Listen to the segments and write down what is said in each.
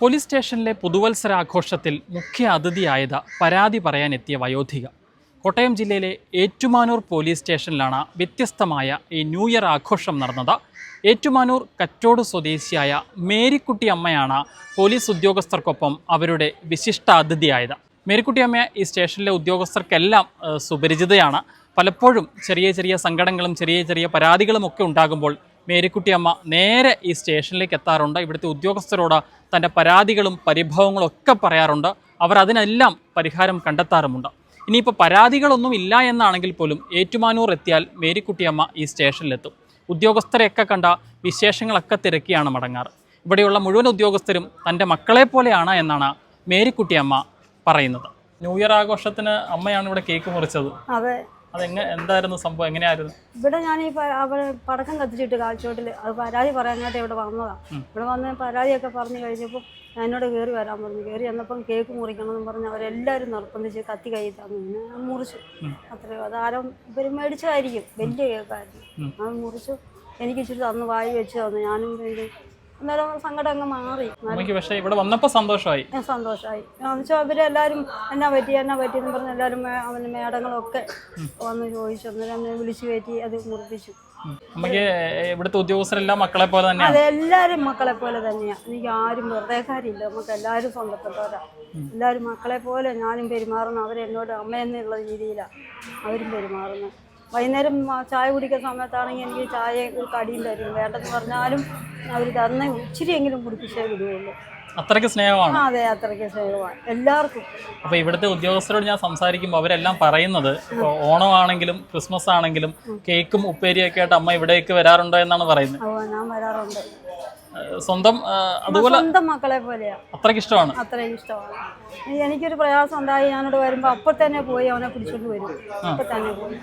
Police സ്റ്റേഷനിലെ പുതുവത്സര ആഘോഷത്തിൽ മുഖ്യ അതിഥിയായത് പരാതി പറയാനെത്തിയ വയോധിക. കോട്ടയം ജില്ലയിലെ ഏറ്റുമാനൂർ പോലീസ് സ്റ്റേഷനിലാണ് വ്യത്യസ്തമായ ഈ ന്യൂ ഇയർ ആഘോഷം നടന്നത്. ഏറ്റുമാനൂർ കറ്റോട് സ്വദേശിയായ മേരിക്കുട്ടി അമ്മയാണ് പോലീസ് ഉദ്യോഗസ്ഥർക്കൊപ്പം അവരുടെ വിശിഷ്ട അതിഥിയായത്. മേരിക്കുട്ടി അമ്മ ഈ സ്റ്റേഷനിലെ ഉദ്യോഗസ്ഥർക്കെല്ലാം സുപരിചിതയാണ്. പലപ്പോഴും ചെറിയ ചെറിയ സങ്കടങ്ങളും ചെറിയ ചെറിയ പരാതികളും ഒക്കെ ഉണ്ടാകുമ്പോൾ മേരിക്കുട്ടി അമ്മ നേരെ ഈ സ്റ്റേഷനിലേക്ക് എത്താറുണ്ട്. ഇവിടുത്തെ ഉദ്യോഗസ്ഥരോട് തന്റെ പരാതികളും പരിഭവങ്ങളും ഒക്കെ പറയാറുണ്ട്. അവർ അതിനെല്ലാം പരിഹാരം കണ്ടെത്താറുമുണ്ട്. ഇനിയിപ്പോൾ പരാതികളൊന്നും ഇല്ല എന്നാണെങ്കിൽ പോലും ഏറ്റുമാനൂർ എത്തിയാൽ മേരിക്കുട്ടിയമ്മ ഈ സ്റ്റേഷനിലെത്തും. ഉദ്യോഗസ്ഥരെയൊക്കെ കണ്ട വിശേഷങ്ങളൊക്കെ തിരക്കിയാണ് മടങ്ങാറ്. ഇവിടെയുള്ള മുഴുവൻ ഉദ്യോഗസ്ഥരും തന്റെ മക്കളെ പോലെയാണ് എന്നാണ് മേരിക്കുട്ടിയമ്മ പറയുന്നത്. ന്യൂ ഇയർ ആഘോഷത്തിന് അമ്മയാണ് ഇവിടെ കേക്ക് മുറിച്ചത്. അതെ. അതെങ്ങനെ എന്തായിരുന്നു സംഭവം? എങ്ങനെയായിരുന്നു? ഇവിടെ ഞാൻ ഈ പടക്കം കത്തിച്ചിട്ട് കാഴ്ചോട്ടിൽ അത് പരാതി പറയാനായിട്ട് ഇവിടെ വന്നതാണ് ഇവിടെ വന്ന് പരാതിയൊക്കെ പറഞ്ഞു കഴിഞ്ഞപ്പോൾ ഞാൻ എന്നോട് കയറി വരാൻ പറഞ്ഞു. കയറി എന്നപ്പം കേക്ക് മുറിക്കണമെന്ന് പറഞ്ഞ് അവരെല്ലാവരും നിർബന്ധിച്ച് കത്തി കൈ തന്നു. പിന്നെ ഞാൻ മുറിച്ചു. അത്രയോ അത് ആരും ഇവർ മേടിച്ചതായിരിക്കും. വലിയ കേക്കായിരുന്നു. അത് മുറിച്ചു. എനിക്ക് ഇച്ചിരി തന്നു വായി വെച്ച് തന്നു. ഞാനും വേണ്ടി അന്നേരം സങ്കടം അങ്ങ് മാറി. അമ്മയ്ക്ക് പക്ഷേ ഇവിടെ വന്നപ്പോൾ സന്തോഷമായി. സന്തോഷമായി. എന്നുവെച്ചാൽ അവരെല്ലാരും എന്നാ പറ്റി എന്നാ പറ്റി? എന്ന് പറഞ്ഞ് എല്ലാവരും മേ- അവന് മേടങ്ങളൊക്കെ വന്ന് ചോദിച്ചു. അന്നേരം വിളിച്ചു കയറ്റി അത് മുറിപ്പിച്ചു. അമ്മയ്ക്ക് ഇവിടുത്തെ ഉദ്യോഗസ്ഥരെല്ലാം മക്കളെ പോലെ തന്നെയാണ് അതെല്ലാരും മക്കളെ പോലെ തന്നെയാണ് എനിക്ക് ആരും വെറുതെക്കാരില്ല. നമുക്ക് എല്ലാവരും സ്വന്തപ്പെട്ടവരാ. എല്ലാവരും മക്കളെ പോലെ ഞാനും പെരുമാറുന്നു. അവരെന്നോട് അമ്മയെന്നുള്ള രീതിയിലാണ് അവരും പെരുമാറുന്നത് വൈകുന്നേരം ചായ കുടിക്കുന്ന സമയത്താണെങ്കിൽ എനിക്ക് ചായ ഒരു കടിയും തരും. വേണ്ടെന്ന് പറഞ്ഞാലും അവർ തന്ന ഇച്ചിരിയെങ്കിലും കുടിപ്പിച്ചേ വിടുകയുള്ളൂ. അത്രയ്ക്ക് സ്നേഹമാണ്? അതെ അത്രയ്ക്ക് സ്നേഹമാണ്. എല്ലാവർക്കും. അപ്പൊ ഇവിടുത്തെ ഉദ്യോഗസ്ഥരോട് ഞാൻ സംസാരിക്കുമ്പോൾ അവരെല്ലാം പറയുന്നത് ഓണം ആണെങ്കിലും ക്രിസ്മസ് ആണെങ്കിലും കേക്കും ഉപ്പേരിയൊക്കെ ആയിട്ട് അമ്മ ഇവിടേക്ക് വരാറുണ്ടോ എന്നാണ് പറയുന്നത്. ഓ ഞാൻ വരാറുണ്ട്. സ്വന്തം അതുപോലെ സ്വന്തം മക്കളെ പോലെയാ. അത്രയ്ക്ക് ഇഷ്ടമാണ്? അത്രയ്ക്ക് ഇഷ്ടമാണ്. എനിക്കൊരു പ്രയാസം ഉണ്ടായി. ഞാനോട് വരുമ്പോ അപ്പൊ തന്നെ പോയി അവനെ പിടിച്ചോണ്ട് വരും. അപ്പൊ തന്നെ പോയി.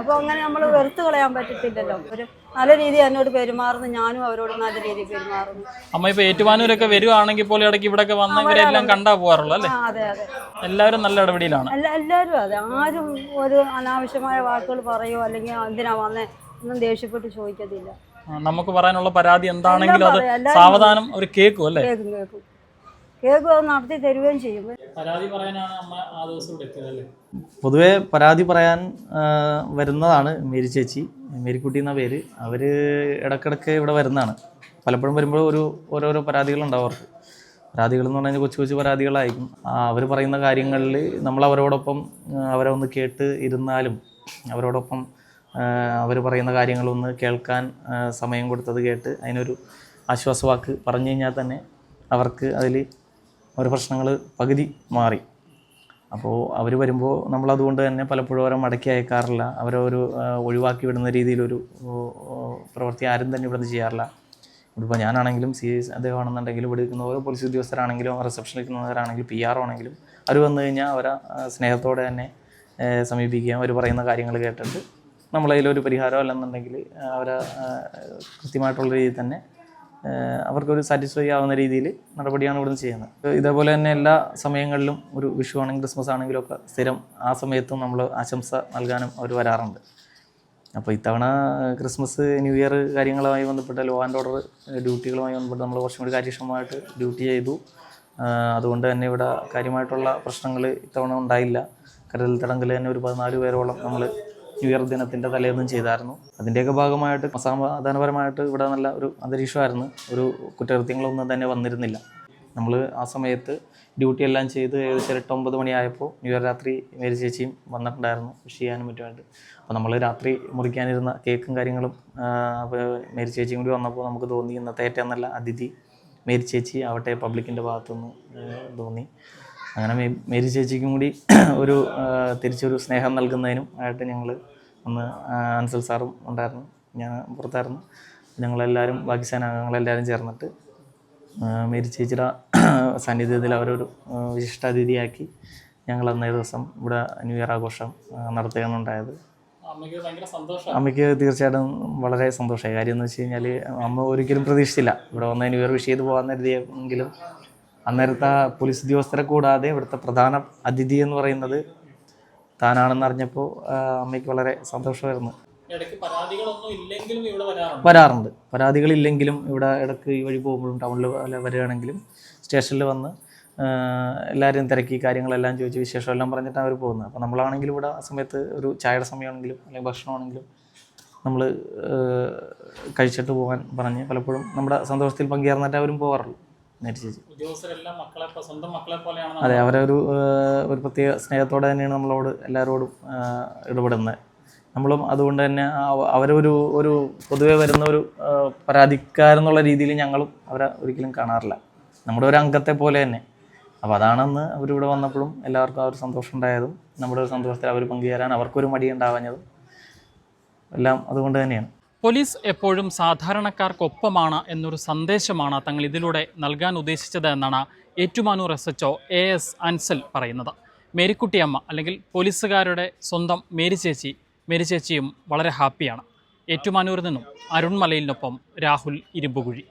അപ്പൊ അങ്ങനെ നമ്മൾ വെറുത്തു കളയാൻ പറ്റത്തില്ലല്ലോ. ഒരു നല്ല രീതിയിൽ എന്നോട് പെരുമാറുന്നു. ഞാനും അവരോട് നല്ല രീതിയിൽ പെരുമാറുന്നു. അമ്മ ഇപ്പൊ ഏറ്റുമാനൂരൊക്കെ വരുവാണെങ്കിൽ പോലും ഇടയ്ക്ക് ഇവിടെയൊക്കെ വന്നവരെല്ലാം കണ്ടാ പോകാറുള്ളൂ അല്ലേ? അതെ അതെ. എല്ലാവരും നല്ല ഇടപെടിയിലാണ് എല്ലാ എല്ലാവരും അതെ. ആരും ഒരു അനാവശ്യമായ വാക്കുകൾ പറയോ അല്ലെങ്കിൽ എന്തിനാ വന്നേ? ഒന്നും ദേഷ്യപ്പെട്ട് ചോദിക്കത്തില്ല. നമുക്ക് പറയാനുള്ള പരാതി എന്താണെങ്കിലും അത് സാവധാനം ഒരു കേക്കും അല്ലേ? കേൾക്കും കേൾക്കും. കേൾക്കും അത് നടത്തി തരുകയും ചെയ്യും. പരാതി പറയാനാണ് അമ്മ ആ ദിവസം പൊതുവെ പരാതി പറയാൻ വരുന്നതാണ് മേരി ചേച്ചി. മേരിക്കുട്ടി എന്ന പേര്. അവർ ഇടക്കിടക്ക് ഇവിടെ വരുന്നതാണ്. പലപ്പോഴും വരുമ്പോൾ ഒരു ഓരോരോ പരാതികളുണ്ടാവും അവർക്ക്. പരാതികൾ എന്ന് പറഞ്ഞാൽ കൊച്ചു കൊച്ചു പരാതികളായിരിക്കും. അവർ പറയുന്ന കാര്യങ്ങളിൽ നമ്മൾ അവരോടൊപ്പം അവരെ ഒന്ന് കേട്ട് ഇരുന്നാലും അവരോടൊപ്പം അവർ പറയുന്ന കാര്യങ്ങളൊന്ന് കേൾക്കാൻ സമയം കൊടുത്തത് കേട്ട് അതിനൊരു ആശ്വാസവാക്ക് പറഞ്ഞു കഴിഞ്ഞാൽ തന്നെ അവർക്ക് അതിൽ ഓരോ പ്രശ്നങ്ങൾ പകുതി മാറി. അപ്പോൾ അവർ വരുമ്പോൾ നമ്മളതുകൊണ്ട് തന്നെ പലപ്പോഴും അവരെ മടക്കി അയക്കാറില്ല. അവരെ ഒരു ഒഴിവാക്കി വിടുന്ന രീതിയിലൊരു പ്രവൃത്തി ആരും തന്നെ ഇവിടെ നിന്ന് ചെയ്യാറില്ല. ഇപ്പോൾ ഞാനാണെങ്കിലും സി എസ് അദ്ദേഹമാണെന്നുണ്ടെങ്കിലും ഇവിടെ ഇരിക്കുന്ന ഓരോ പോലീസ് ഉദ്യോഗസ്ഥരാണെങ്കിലും റിസപ്ഷനിൽ ഇരിക്കുന്നവരാണെങ്കിലും പി ആർ ആണെങ്കിലും അവർ വന്നു കഴിഞ്ഞാൽ അവരെ സ്നേഹത്തോടെ തന്നെ സമീപിക്കുക അവർ പറയുന്ന കാര്യങ്ങൾ കേട്ടിട്ട് നമ്മളതിലൊരു പരിഹാരം അല്ലെന്നുണ്ടെങ്കിൽ അവരെ കൃത്യമായിട്ടുള്ള രീതിയിൽ തന്നെ അവർക്കൊരു സാറ്റിസ്ഫൈ ആവുന്ന രീതിയിൽ നടപടിയാണ് ഇവിടുന്ന് ചെയ്യുന്നത്. ഇതേപോലെ തന്നെ എല്ലാ സമയങ്ങളിലും ഒരു വിഷു ആണെങ്കിലും ക്രിസ്മസ് ആണെങ്കിലും ഒക്കെ സ്ഥിരം ആ സമയത്തും നമ്മൾ ആശംസ നൽകാനും അവർ വരാറുണ്ട്. അപ്പോൾ ഇത്തവണ ക്രിസ്മസ് ന്യൂ ഇയർ കാര്യങ്ങളുമായി ബന്ധപ്പെട്ട ലോ ആൻഡ് ഓർഡർ ഡ്യൂട്ടികളുമായി ബന്ധപ്പെട്ട് നമ്മൾ കുറച്ചും കൂടി കാര്യക്ഷമമായിട്ട് ഡ്യൂട്ടി ചെയ്തു. അതുകൊണ്ട് തന്നെ ഇവിടെ കാര്യമായിട്ടുള്ള പ്രശ്നങ്ങൾ ഇത്തവണ ഉണ്ടായില്ല. കരുതൽ തടങ്കൽ തന്നെ ഒരു പതിനാല് പേരോളം നമ്മൾ ന്യൂ ഇയർ ദിനത്തിന്റെ തലേന്നും ചെയ്തായിരുന്നു. അതിന്റെയൊക്കെ ഭാഗമായിട്ട് സമാധാനപരമായിട്ട് ഇവിടെ നല്ല ഒരു അന്തരീക്ഷമായിരുന്നു. ഒരു കുറ്റകൃത്യങ്ങളൊന്നും തന്നെ വന്നിരുന്നില്ല. നമ്മൾ ആ സമയത്ത് ഡ്യൂട്ടി എല്ലാം ചെയ്ത് ഏകദേശം എട്ട് ഒമ്പത് മണിയായപ്പോൾ ന്യൂ ഇയർ രാത്രി മേരി ചേച്ചിയും വന്നിട്ടുണ്ടായിരുന്നു വിഷ് ചെയ്യാനും മറ്റുമായിട്ട് അപ്പോൾ നമ്മൾ രാത്രി മുറിക്കാനിരുന്ന കേക്കും കാര്യങ്ങളും അപ്പോൾ മേരി ചേച്ചിയും കൂടി വന്നപ്പോൾ നമുക്ക് തോന്നി ഇന്നത്തെ ഏറ്റവും നല്ല അതിഥി മേരി ചേച്ചി ആവട്ടെ പബ്ലിക്കിന്റെ ഭാഗത്തുനിന്ന് തോന്നി. അങ്ങനെ മേരി ചേച്ചിക്കും കൂടി ഒരു തിരിച്ചൊരു സ്നേഹം നൽകുന്നതിനും ആയിട്ട് ഞങ്ങൾ ഒന്ന് ആ, അൻസൽ സാറും ഉണ്ടായിരുന്നു. ഞാൻ പുറത്തായിരുന്നു. ഞങ്ങളെല്ലാവരും ബാക്കി സേനാംഗങ്ങളെല്ലാവരും ചേർന്നിട്ട് മേരി ചേച്ചിയുടെ സാന്നിധ്യത്തിൽ അവരൊരു വിശിഷ്ടാതിഥിയാക്കി ഞങ്ങൾ അന്നേ ദിവസം ഇവിടെ ന്യൂ ഇയർ ആഘോഷം നടത്തുകയാണുണ്ടായത് അമ്മയ്ക്ക് ഭയങ്കര സന്തോഷം അമ്മയ്ക്ക് തീർച്ചയായിട്ടും വളരെ സന്തോഷമായി. കാര്യം എന്ന് വെച്ച് കഴിഞ്ഞാൽ അമ്മ ഒരിക്കലും പ്രതീക്ഷിച്ചില്ല. ഇവിടെ വന്ന് ന്യൂ ഇയർ വിഷ് ചെയ്ത് പോകാൻ കരുതിയെങ്കിലും അന്നേരത്തെ പോലീസ് ഉദ്യോഗസ്ഥരെ കൂടാതെ ഇവിടുത്തെ പ്രധാന അതിഥി എന്ന് പറയുന്നത് താനാണെന്ന് അറിഞ്ഞപ്പോൾ അമ്മയ്ക്ക് വളരെ സന്തോഷമായിരുന്നു. വരാറുണ്ട്. പരാതികളില്ലെങ്കിലും ഇവിടെ ഇടയ്ക്ക് ഈ വഴി പോകുമ്പോഴും ടൗണിൽ വരികയാണെങ്കിലും സ്റ്റേഷനിൽ വന്ന് എല്ലാവരും തിരക്കി കാര്യങ്ങളെല്ലാം ചോദിച്ച് വിശേഷം എല്ലാം പറഞ്ഞിട്ടാണ് അവർ പോകുന്നത്. അപ്പോൾ നമ്മളാണെങ്കിലും ഇവിടെ ആ സമയത്ത് ഒരു ചായയുടെ സമയമാണെങ്കിലും അല്ലെങ്കിൽ ഭക്ഷണമാണെങ്കിലും നമ്മൾ കഴിച്ചിട്ട് പോകാൻ പറഞ്ഞ് പലപ്പോഴും നമ്മുടെ സന്തോഷത്തിൽ പങ്കുചേർന്നിട്ട് അവരും പോകാറുള്ളൂ. അതെ അവരൊരു ഒരു പ്രത്യേക സ്നേഹത്തോടെ തന്നെയാണ് നമ്മളോട് എല്ലാവരോടും ഇടപെടുന്നത്. നമ്മളും അതുകൊണ്ട് തന്നെ അവ- അവരൊരു ഒരു പൊതുവെ വരുന്ന ഒരു പരാതിക്കാരെന്നുള്ള രീതിയിൽ ഞങ്ങളും അവരെ ഒരിക്കലും കാണാറില്ല. നമ്മുടെ ഒരു അംഗത്തെ പോലെ തന്നെ. അപ്പോൾ അതാണെന്ന് അവരിവിടെ വന്നപ്പോഴും എല്ലാവർക്കും ആ ഒരു സന്തോഷം ഉണ്ടായതും നമ്മുടെ ഒരു സന്തോഷത്തിൽ അവർ പങ്കുചേരാൻ അവർക്കൊരു മടി ഉണ്ടാവാഞ്ഞതും എല്ലാം അതുകൊണ്ട് തന്നെയാണ്. പോലീസ് എപ്പോഴും സാധാരണക്കാർക്കൊപ്പമാണ് എന്നൊരു സന്ദേശമാണ് തങ്ങൾ ഇതിലൂടെ നൽകാൻ ഉദ്ദേശിച്ചത് എന്നാണ് Ettumanoor S H O A S Ansal പറയുന്നത്. മേരിക്കുട്ടിയമ്മ അല്ലെങ്കിൽ പോലീസുകാരുടെ സ്വന്തം മേരി ചേച്ചി മേരി ചേച്ചിയും വളരെ ഹാപ്പിയാണ്. ഏറ്റുമാനൂരിൽ നിന്നും അരുൺമലയിലിനൊപ്പം രാഹുൽ ഇരുമ്പുകുഴി.